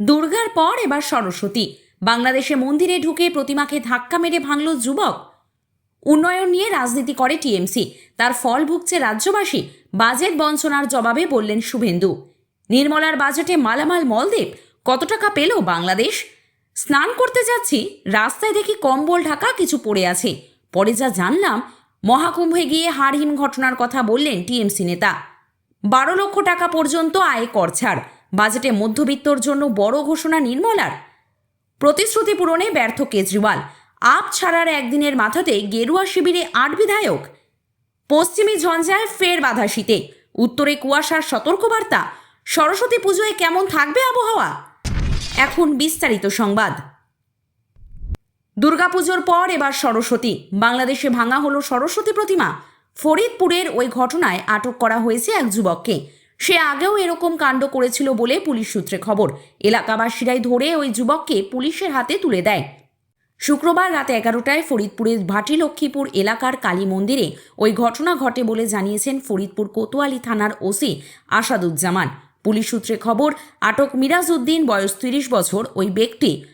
দুর্গার পর এবার সরস্বতী। বাংলাদেশে মন্দিরে ঢুকে প্রতিমাকে ধাক্কা মেরে ভাঙল যুবক। উন্নয়ন নিয়ে রাজনীতি করে টিএমসি। তার ফল ভুগছে রাজ্যবাসী। বাজেট বঞ্চনার জবাবে বললেন শুভেন্দু। নির্মলার বাজেটে মালামাল মলদ্বীপ। কত টাকা পেল বাংলাদেশ? স্নান করতে যাচ্ছি। রাস্তায় দেখি কম্বল ঢাকা, কিছু পড়ে আছে। পরে যা জানলাম, মহাকুম্ভে গিয়ে হাড়হিম ঘটনার কথা বললেন টিএমসি নেতা। বারো লক্ষ টাকা পর্যন্ত আয় কর ছাড়। বাজেটে মধ্যবিত্তর জন্য বড় ঘোষণা নির্মলার প্রতিশ্রুতি পূরণে ব্যর্থ কেজরিওয়াল। আপ ছাড়ার একদিনের মাথাতে গেরুয়া শিবিরে আট বিধায়ক। পশ্চিমী ঝঞ্ঝায় ফের বাধা শীতে। উত্তরে কুয়াশার সতর্কবার্তা। সরস্বতী পুজোয় কেমন থাকবে আবহাওয়া? এখন বিস্তারিত সংবাদ। দুর্গাপুজোর পর এবার সরস্বতী। বাংলাদেশে ভাঙা হলো সরস্বতী প্রতিমা। ফরিদপুরের ওই ঘটনায় আটক করা হয়েছে এক যুবককে। সে আগেও এরকম কাণ্ড করেছিল বলে পুলিশ সূত্রে খবর। এলাকাবাসীরাই ধরে ওই যুবককে পুলিশের হাতে তুলে দেয়। শুক্রবার রাত এগারোটায় ফরিদপুরের ভাটি লক্ষ্মীপুর এলাকার কালী মন্দিরে ওই ঘটনা ঘটে বলে জানিয়েছেন ফরিদপুর কোতোয়ালি থানার ওসি আসাদুজ্জামান। পুলিশ সূত্রে খবর, আটক মিরাজ উদ্দিন বয়স তিরিশ বছর ওই ব্যক্তি।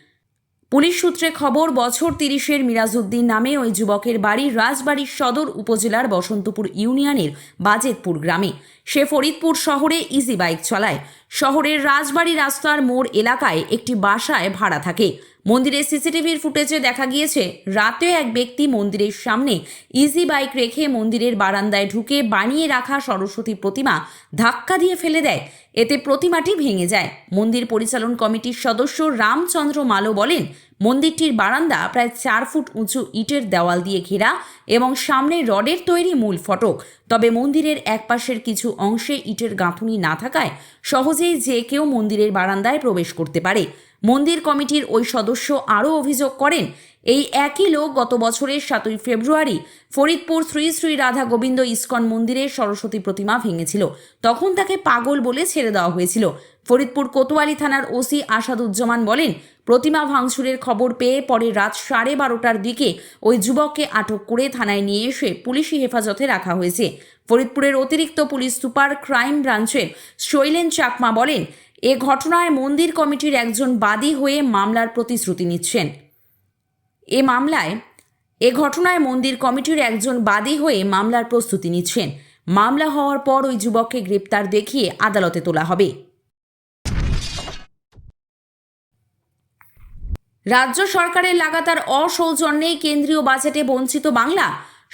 পুলিশ সূত্রে খবর, বছর তিরিশের মিরাজউদ্দিন নামে ওই যুবকের বাড়ি রাজবাড়ির সদর উপজেলার বসন্তপুর ইউনিয়নের বাজেতপুর গ্রামে। সে ফরিদপুর শহরে ইজি বাইক চালায়। শহরের রাজবাড়ি রাস্তার মোড় এলাকায় একটি বাসায় ভাড়া থাকে। মন্দিরের সিসিটিভির ফুটেজে দেখা গিয়েছে, রাতে এক ব্যক্তি মন্দিরের সামনে ইজি বাইক রেখে মন্দিরের বারান্দায় ঢুকে বানিয়ে রাখা সরস্বতী প্রতিমা ধাক্কা দিয়ে ফেলে দেয়। এতে প্রতিমাটি ভেঙে যায়। মন্দির পরিচালন কমিটির সদস্য রামচন্দ্র মালো বলেন মন্দিরটির বারান্দা প্রায় চার ফুট উঁচু ইটের দেওয়াল দিয়ে ঘেরা এবং সামনে রডের তৈরি মূল ফটক। তবে মন্দিরের একপাশের কিছু অংশে ইটের গাঁথুনি না থাকায় সহজেই যে কেউ মন্দিরের বারান্দায় প্রবেশ করতে পারে। মন্দির কমিটির ওই সদস্য আরও অভিযোগ করেন, এই একই লোক গত বছরের সাতই ফেব্রুয়ারি ফরিদপুর শ্রী শ্রী রাধা গোবিন্দ ইস্কন মন্দিরের সরস্বতী প্রতিমা ভেঙেছিল। তখন তাকে পাগল বলে ছেড়ে দেওয়া হয়েছিল। ফরিদপুর কোতোয়ালি থানার ওসি আসাদুজ্জামান বলেন, প্রতিমা ভাঙচুরের খবর পেয়ে পরে রাত সাড়ে বারোটার দিকে ওই যুবককে আটক করে থানায় নিয়ে এসে পুলিশি হেফাজতে রাখা হয়েছে। ফরিদপুরের অতিরিক্ত পুলিশ সুপার ক্রাইম ব্রাঞ্চের শৈলেন চাকমা বলেন এ ঘটনায় মন্দির কমিটির একজন বাদী হয়ে মামলার প্রতিশ্রুতি নিচ্ছেন। এ মামলায়, এ ঘটনায় মন্দির কমিটির একজন বাদী হয়ে মামলার প্রস্তুতি নিচ্ছেন। মামলা হওয়ার পর ওই যুবককে গ্রেপ্তার দেখিয়ে আদালতে তোলা হবে। রাজ্য সরকারের লাগাতার অসৌজন্যেই কেন্দ্রীয় বাজেটে বঞ্চিত বাংলা,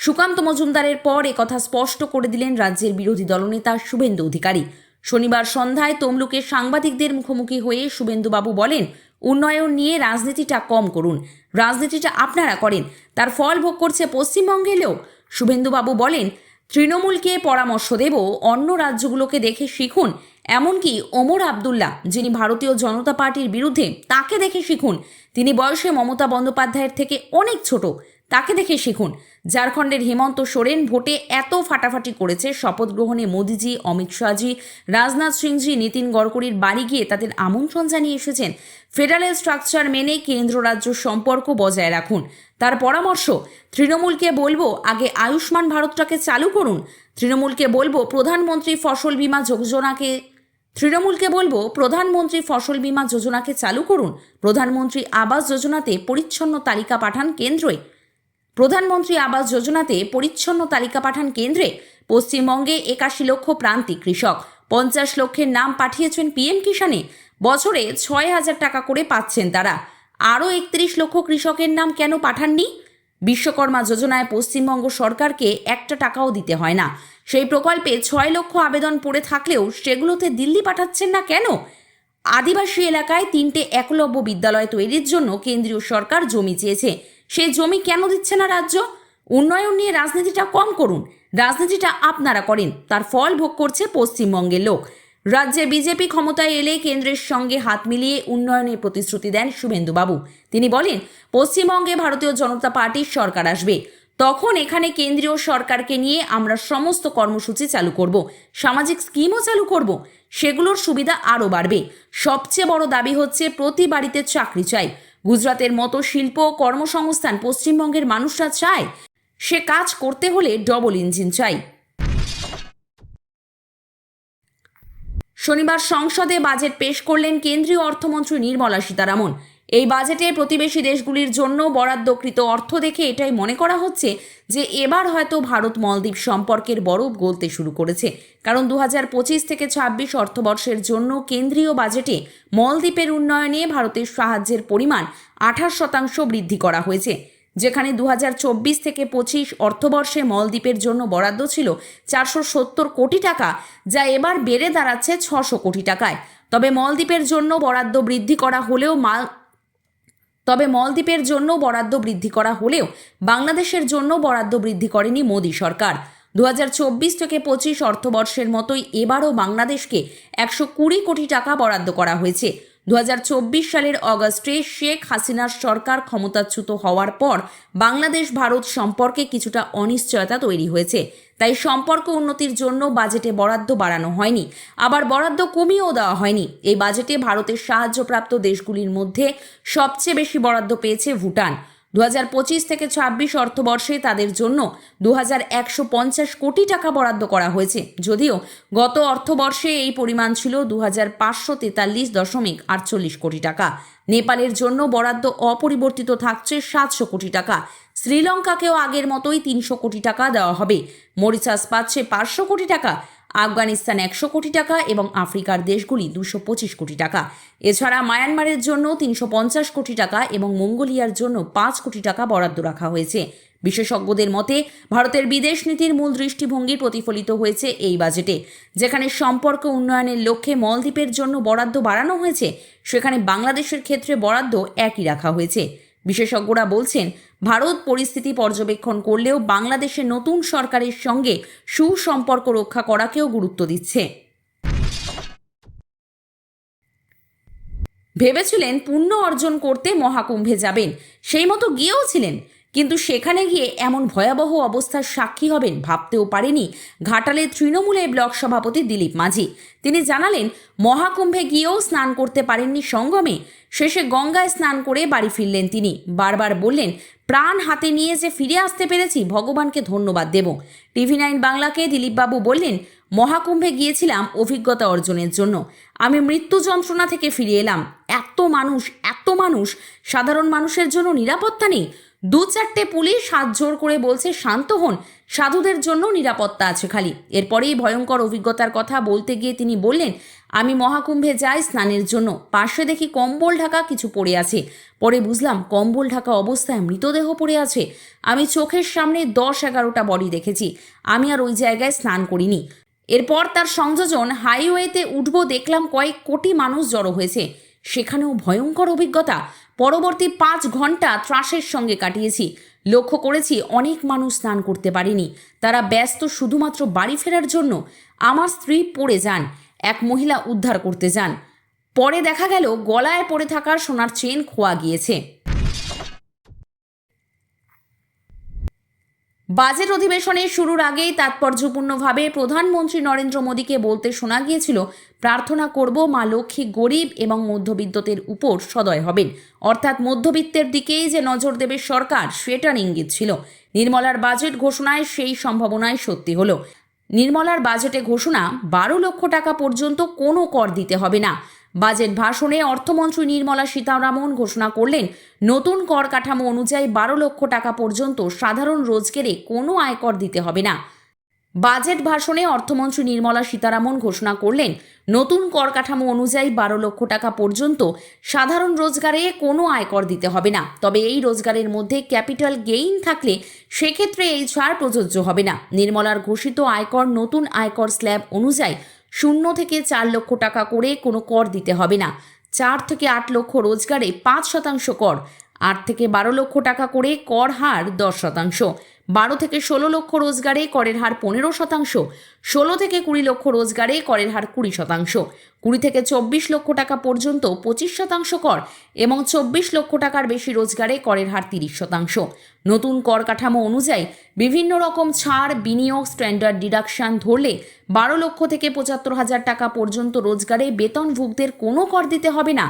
সুকান্ত মজুমদারের পর একথা স্পষ্ট করে দিলেন রাজ্যের বিরোধী দলনেতা শুভেন্দু অধিকারী। শনিবার সন্ধ্যায় তমলুকের সাংবাদিকদের মুখোমুখি হয়ে শুভেন্দুবাবু বলেন, উন্নয়ন নিয়ে রাজনীতিটা কম করুন। রাজনীতিটা আপনারা করেন, তার ফল ভোগ করছে পশ্চিমবঙ্গের লোক। শুভেন্দুবাবু বলেন, তৃণমূলকে পরামর্শ দেব, অন্য রাজ্যগুলোকে দেখে শিখুন। এমনকি ওমর আবদুল্লাহ, যিনি ভারতীয় জনতা পার্টির বিরুদ্ধে, তাকে দেখে শিখুন। তিনি বয়সে মমতা বন্দ্যোপাধ্যায়ের থেকে অনেক ছোট। তাকে দেখে শিখুন। ঝাড়খণ্ডের হেমন্ত সোরেন ভোটে এত ফাটাফাটি করেছে শপথ গ্রহণে মোদিজি, অমিত শাহজি, রাজনাথ সিংজি, নীতিন গডকরির বাড়ি গিয়ে তাদের আমন্ত্রণ জানিয়ে এসেছেন। ফেডারেল স্ট্রাকচার মেনে কেন্দ্র রাজ্য সম্পর্ক বজায় রাখুন। তার পরামর্শ, তৃণমূলকে বলব আগে আয়ুষ্মান ভারতটাকে চালু করুন। তৃণমূলকে বলব প্রধানমন্ত্রী ফসল বীমা যোজনাকে, তৃণমূলকে বলব প্রধানমন্ত্রী ফসল বীমা যোজনাকে চালু করুন। প্রধানমন্ত্রী আবাস যোজনাতে পরিচ্ছন্ন তালিকা পাঠান কেন্দ্রে প্রধানমন্ত্রী আবাস যোজনাতে পরিচ্ছন্ন তালিকা পাঠান কেন্দ্রে পশ্চিমবঙ্গে একাশি লক্ষ প্রান্তিক কৃষক। পঞ্চাশ লক্ষের নাম পাঠিয়েছেন পিএম কিষানে বছরে ছয় হাজার টাকা করে পাচ্ছেন তারা। আরও একত্রিশ লক্ষ কৃষকের নাম কেন পাঠাননি? বিশ্বকর্মা যোজনায় পশ্চিমবঙ্গ সরকারকে একটা টাকাও দিতে হয় না। সেই প্রকল্পে ছয় লক্ষ আবেদন পড়ে থাকলেও সেগুলোতে দিল্লি পাঠাচ্ছেন না কেন? আদিবাসী এলাকায় তিনটে একলব্য বিদ্যালয় তৈরির জন্য কেন্দ্রীয় সরকার জমি চেয়েছে। সেই জমি কেন দিচ্ছে না রাজ্য? উন্নয়ন নিয়ে রাজনীতিটা কম করুন। রাজনীতিটা আপনারা করেন। তার ফল ভোগ করছে পশ্চিমবঙ্গের লোক। রাজ্যে বিজেপি ক্ষমতায় এলে কেন্দ্রের সঙ্গে হাত মিলিয়ে উন্নয়নের প্রতিশ্রুতি দেন শুভেন্দুবাবু। তিনি বলেন, পশ্চিমবঙ্গে ভারতীয় জনতা পার্টির সরকার আসবে। তখন এখানে কেন্দ্রীয় সরকারকে নিয়ে আমরা সমস্ত কর্মসূচি চালু করব। সামাজিক স্কিমও চালু করব। সেগুলোর সুবিধা আরও বাড়বে। সবচেয়ে বড় দাবি হচ্ছে প্রতি বাড়িতে চাকরি চাই। গুজরাতের মতো শিল্প কর্মসংস্থান পশ্চিমবঙ্গের মানুষরা চায়, সে কাজ করতে হলে ডবল ইঞ্জিন চাই। শনিবার সংসদে বাজেট পেশ করলেন কেন্দ্রীয় অর্থমন্ত্রী নির্মলা সীতারামন। এই বাজেটে প্রতিবেশী দেশগুলির জন্য বরাদ্দকৃত অর্থ দেখে এটাই মনে করা হচ্ছে যে এবার হয়তো ভারত মলদ্বীপ সম্পর্কের বরফ গলতে শুরু করেছে। কারণ দু পঁচিশ থেকে ছাব্বিশ অর্থবর্ষের জন্য কেন্দ্রীয় বাজেটে মলদ্বীপের উন্নয়নে ভারতের সাহায্যের পরিমাণ আঠাশ শতাংশ বৃদ্ধি করা হয়েছে। যেখানে দু হাজার চব্বিশ থেকে পঁচিশ অর্থবর্ষে মলদ্বীপের জন্য বরাদ্দ ছিল চারশো সত্তর কোটি টাকা, যা এবার বেড়ে দাঁড়াচ্ছে ছশো কোটি টাকায়। তবে মলদ্বীপের জন্য বরাদ্দ বৃদ্ধি করা হলেও মাল তবে মলদ্বীপের জন্য বরাদ্দ বৃদ্ধি করা হলেও বাংলাদেশের জন্য বরাদ্দ বৃদ্ধি করেনি মোদী সরকার। দু হাজার চব্বিশ থেকে পঁচিশ অর্থবর্ষের মতোই এবারও বাংলাদেশকে একশো কুড়ি কোটি টাকা বরাদ্দ করা হয়েছে। দু হাজার চব্বিশ সালের অগস্টে শেখ হাসিনার সরকার ক্ষমতাচ্যুত হওয়ার পর বাংলাদেশ ভারত সম্পর্কে কিছুটা অনিশ্চয়তা তৈরি হয়েছে। তাই সম্পর্ক উন্নতির জন্য বাজেটে বরাদ্দ বাড়ানো হয়নি। আবার বরাদ্দ কমিয়েও দেওয়া হয়নি। এই বাজেটে ভারতের সাহায্যপ্রাপ্ত দেশগুলির মধ্যে সবচেয়ে বেশি বরাদ্দ পেয়েছে ভুটান। দু হাজার পঁচিশ থেকে ছাব্বিশ অর্থবর্ষে তাদের জন্য দু কোটি টাকা বরাদ্দ করা হয়েছে। যদিও গত অর্থবর্ষে এই পরিমাণ ছিল দু হাজার পাঁচশো তেতাল্লিশ দশমিক আটচল্লিশ কোটি টাকা। নেপালের জন্য বরাদ্দ অপরিবর্তিত থাকছে সাতশো কোটি টাকা। শ্রীলঙ্কাকেও আগের মতোই তিনশো কোটি টাকা দেওয়া হবে। মরিচাস পাচ্ছে পাঁচশো কোটি টাকা, আফগানিস্তান একশো কোটি টাকা এবং আফ্রিকার দেশগুলি দুশো পঁচিশ কোটি টাকা। এছাড়া মায়ানমারের জন্য তিনশো পঞ্চাশ কোটি টাকা এবং মঙ্গোলিয়ার জন্য পাঁচ কোটি টাকা বরাদ্দ রাখা হয়েছে। বিশেষজ্ঞদের মতে, ভারতের বিদেশ নীতির মূল দৃষ্টিভঙ্গি প্রতিফলিত হয়েছে এই বাজেটে। যেখানে সম্পর্ক উন্নয়নের লক্ষ্যে মলদ্বীপের জন্য বরাদ্দ বাড়ানো হয়েছে, সেখানে বাংলাদেশের ক্ষেত্রে বরাদ্দ একই রাখা হয়েছে। বিশেষজ্ঞরা বলছেন, ভারত পরিস্থিতি পর্যবেক্ষণ করলেও বাংলাদেশের নতুন সরকারের সঙ্গে সুসম্পর্ক রক্ষা করাকেও গুরুত্ব দিচ্ছে। ভেবেছিলেন পুণ্য অর্জন করতে মহাকুম্ভে যাবেন, সেই মতো গিয়েও ছিলেন। কিন্তু সেখানে গিয়ে এমন ভয়াবহ অবস্থার সাক্ষী হবেন ভাবতেও পারেনি ঘাটালের তৃণমূলের ব্লক সভাপতি দিলীপ মাঝি। তিনি জানালেন, মহাকুম্ভে গিয়েও স্নান করতে পারেননি সঙ্গমে। শেষে গঙ্গায় স্নান করে বাড়ি ফিরলেন তিনি। বারবার বললেন, প্রাণ হাতে নিয়ে যে ফিরে আসতে পেরেছি, ভগবানকে ধন্যবাদ দেব। টিভি নাইন বাংলাকে দিলীপবাবু বললেন, মহাকুম্ভে গিয়েছিলাম অভিজ্ঞতা অর্জনের জন্য। আমি মৃত্যু যন্ত্রণা থেকে ফিরে এলাম। এত মানুষ এত মানুষ, সাধারণ মানুষের জন্য নিরাপত্তা নেই। দু চারটে পুলিশ হাত জোর করে বলছে, শান্ত হন, সাধুদের জন্য নিরাপত্তা আছে খালি। এরপরেই ভয়ঙ্কর অভিজ্ঞতার কথা বলতে গিয়ে তিনি বললেন, আমি মহাকুম্ভে যাই স্নানের জন্য। পাশে দেখি কম্বল ঢাকা কিছু পড়ে আছে। পরে বুঝলাম, কম্বল ঢাকা অবস্থায় মৃতদেহ পড়ে আছে। আমি চোখের সামনে দশ এগারোটা বডি দেখেছি। আমি আর ওই জায়গায় স্নান করিনি। এরপর তার সংযোজন হাইওয়েতে উঠব দেখলাম কয়েক কোটি মানুষ জড়ো হয়েছে। সেখানেও ভয়ঙ্কর অভিজ্ঞতা। পরবর্তী পাঁচ ঘণ্টা ত্রাসের সঙ্গে কাটিয়েছি। লক্ষ্য করেছি অনেক মানুষ স্নান করতে পারেনি। তারা ব্যস্ত শুধুমাত্র বাড়ি ফেরার জন্য আমার স্ত্রী পড়ে যান, এক মহিলা উদ্ধার করতে যান। পরে দেখা গেল গলায় পড়ে থাকা সোনার চেন খোয়া গিয়েছে। বাজেট অধিবেশনের শুরুর আগেই তাৎপর্যপূর্ণভাবে প্রধানমন্ত্রী নরেন্দ্র মোদীকে বলতে শোনা গিয়েছিল, প্রার্থনা করব মা লক্ষ্মী গরিব এবং মধ্যবিত্তদের উপর সদয় হবেন। অর্থাৎ মধ্যবিত্তের দিকেই যে নজর দেবে সরকার, সেটার ইঙ্গিত ছিল। নির্মলার বাজেট ঘোষণায় সেই সম্ভাবনায় সত্যি হলো। নির্মলার বাজেটে ঘোষণা, বারো লক্ষ টাকা পর্যন্ত কোনো কর দিতে হবে না। বাজেট ভাষণে অর্থমন্ত্রী নির্মলা সীতারামন ঘোষণা করলেন, নতুন কর কাঠামো অনুযায়ী বারো লক্ষ টাকা পর্যন্ত সাধারণ রোজগারে কোনো আয়কর দিতে হবে না। বাজেট ভাষণে অর্থমন্ত্রী নির্মলা সীতারামন ঘোষণা করলেন, নতুন কর কাঠামো অনুযায়ী বারো লক্ষ টাকা পর্যন্ত সাধারণ রোজগারে কোনো আয়কর দিতে হবে না। তবে এই রোজগারের মধ্যে ক্যাপিটাল গেইন থাকলে সেক্ষেত্রে এই ছাড় প্রযোজ্য হবে না। নির্মলার ঘোষিত আয়কর নতুন আয়কর স্ল্যাব অনুযায়ী শূন্য থেকে চার লক্ষ টাকা করে কোনো কর দিতে হবে না। চার থেকে আট লক্ষ রোজগারে পাঁচ শতাংশ কর, আট থেকে বারো লক্ষ টাকা করে কর হার দশ শতাংশ। বারো থেকে ষোলো লক্ষ রোজগারে করের হার পনেরো শতাংশ, ষোলো থেকে কুড়ি লক্ষ রোজগারে করের হার কুড়ি শতাংশ। কুড়ি থেকে চব্বিশ লক্ষ টাকা পর্যন্ত পঁচিশ শতাংশ কর এবং চব্বিশ লক্ষ টাকার বেশি রোজগারে করের হার তিরিশ শতাংশ। নতুন কর কাঠামো অনুযায়ী বিভিন্ন রকম ছাড়, বিনিয়োগ স্ট্যান্ডার্ড ডিডাকশন ধরলে বারো লক্ষ থেকে পঁচাত্তর হাজার টাকা পর্যন্ত রোজগারে বেতনভুগদের কোনো কর দিতে হবে না।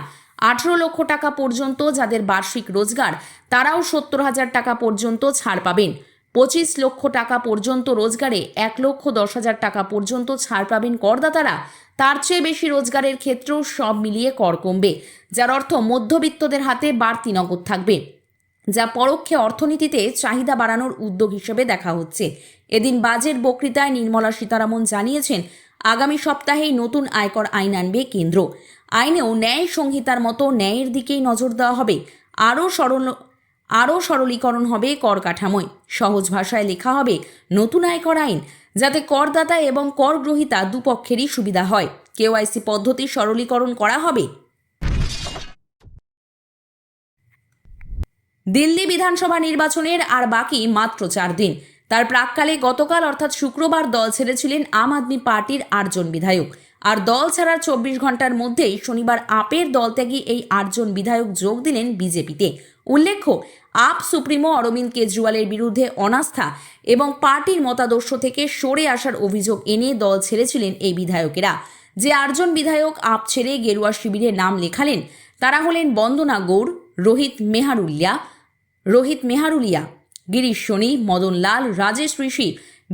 আঠেরো লক্ষ টাকা পর্যন্ত যাদের বার্ষিক রোজগার, তারাও সত্তর হাজার টাকা পর্যন্ত ছাড় পাবেন। পঁচিশ লক্ষ টাকা পর্যন্ত রোজগারে এক লক্ষ দশ হাজার টাকা পর্যন্ত ছাড় পাবেন করদাতারা। তার চেয়ে বেশি রোজগারের ক্ষেত্রেও সব মিলিয়ে কর কমবে, যার অর্থ মধ্যবিত্তদের হাতে বাড়তি নগদ থাকবে। যা পরোক্ষে অর্থনীতিতে চাহিদা বাড়ানোর উদ্যোগ হিসেবে দেখা হচ্ছে। এদিন বাজেট বক্তৃতায় নির্মলা সীতারামন জানিয়েছেন, আগামী সপ্তাহেই নতুন আয়কর আইন আনবে কেন্দ্র। আইনেও ন্যায় সংহিতার মতো ন্যায়ের দিকেই নজর দেওয়া হবে। আরও সরল আরও সরলীকরণ হবে কর কাঠামোয় সহজ ভাষায় লেখা হবে, নতুন আয়কর আইন যাতে করদাতা এবং কর গ্রহীতা দুপক্ষেরই সুবিধা হয়। কেওয়াইসি পদ্ধতি সরলীকরণ করা হবে। দিল্লি বিধানসভা নির্বাচনের আর বাকি মাত্র চার দিন। তার প্রাককালে গতকাল অর্থাৎ শুক্রবার দল ছেড়েছিলেন আম আদমি পার্টির আটজন বিধায়ক। আর দল ছাড়ার চব্বিশ ঘণ্টার মধ্যেই শনিবার আপের দল ত্যাগী এই আটজন বিধায়ক যোগ দিলেন বিজেপিতে। উল্লেখ্য, আপ সুপ্রিমো অরবিন্দ কেজরিওয়ালের বিরুদ্ধে অনাস্থা এবং পার্টির মতাদর্শ থেকে সরে আসার অভিযোগ এনে দল ছেড়েছিলেন এই বিধায়কেরা। যে আটজন বিধায়ক আপ ছেড়ে গেরুয়া শিবিরে নাম লেখালেন, তারা হলেন বন্দনা গৌড় রোহিত মেহারুলিয়া রোহিত মেহারুলিয়া, গিরিশ সোনি, মদন লাল, রাজেশ ঋষি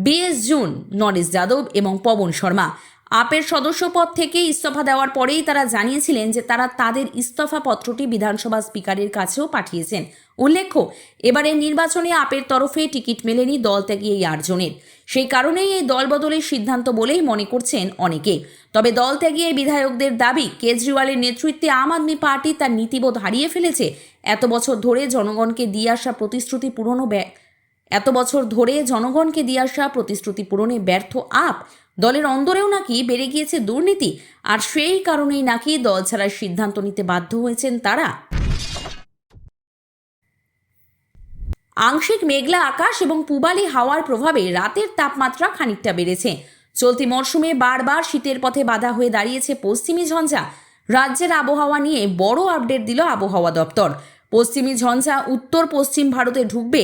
বিএস জুন, নরেশ যাদব এবং পবন শর্মা। আপের সদস্যপদ থেকে ইস্তফা দেওয়ার পরেই তারা জানিয়েছিলেন যে তারা তাদের ইস্তফা পত্রটি বিধানসভা স্পিকারের কাছেও পাঠিয়েছেন। উল্লেখ্য, এবারের নির্বাচনে আপের তরফে টিকিট মেলেনি দল ত্যাগী এই আটজনের। সেই কারণেই এই দল বদলের সিদ্ধান্ত বলেই মনে করছেন অনেকে। তবে দল ত্যাগী এই বিধায়কদের দাবি, কেজরিওয়ালের নেতৃত্বে আম আদমি পার্টি তার নীতিবোধ হারিয়ে ফেলেছে। এত বছর ধরে জনগণকে দিয়ে আসা প্রতিশ্রুতি পূরণও এত বছর ধরে জনগণকে দিয়ে আসা প্রতিশ্রুতি পূরণে ব্যর্থ আপ। দলের অন্দরেও নাকি বেড়ে গিয়েছে দুর্নীতি, আর সেই কারণেই নাকি দল ছাড়ার সিদ্ধান্ত নিতে বাধ্য হয়েছেন তারা। আংশিক মেঘলা আকাশ এবং পূবালি হাওয়ার প্রভাবে রাতের তাপমাত্রা খানিকটা বেড়েছে। চলতি মরশুমে বারবার শীতের পথে বাধা হয়ে দাঁড়িয়েছে পশ্চিমী ঝঞ্ঝা। রাজ্যের আবহাওয়া নিয়ে বড় আপডেট দিল আবহাওয়া দপ্তর। পশ্চিমী ঝঞ্ঝা উত্তর পশ্চিম ভারতে ঢুকবে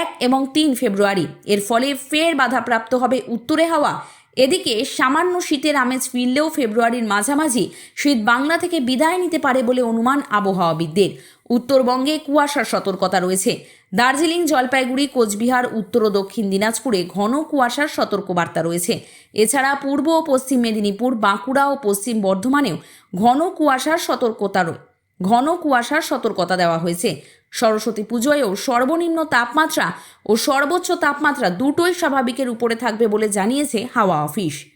এক এবং তিন ফেব্রুয়ারি। এর ফলে ফের বাধাপ্রাপ্ত হবে উত্তরে হাওয়া। এদিকে সামান্য শীতের আমেজ ফিরলেও ফেব্রুয়ারির মাঝামাঝি শীত বাংলা থেকে বিদায় নিতে পারে বলে অনুমান আবহাওয়াবিদদের। উত্তরবঙ্গে কুয়াশার সতর্কতা রয়েছে। দার্জিলিং, জলপাইগুড়ি, কোচবিহার, উত্তর ও দক্ষিণ দিনাজপুরে ঘন কুয়াশার সতর্কবার্তা রয়েছে। এছাড়া পূর্ব ও পশ্চিম মেদিনীপুর, বাঁকুড়া ও পশ্চিম বর্ধমানেও ঘন কুয়াশার সতর্কতা ঘন কুয়াশার সতর্কতা দেওয়া হয়েছে। সরস্বতী পুজোয়ও সর্বনিম্ন তাপমাত্রা ও সর্বোচ্চ তাপমাত্রা দুটোই স্বাভাবিকের উপরে থাকবে বলে জানিয়েছে হাওয়া অফিস।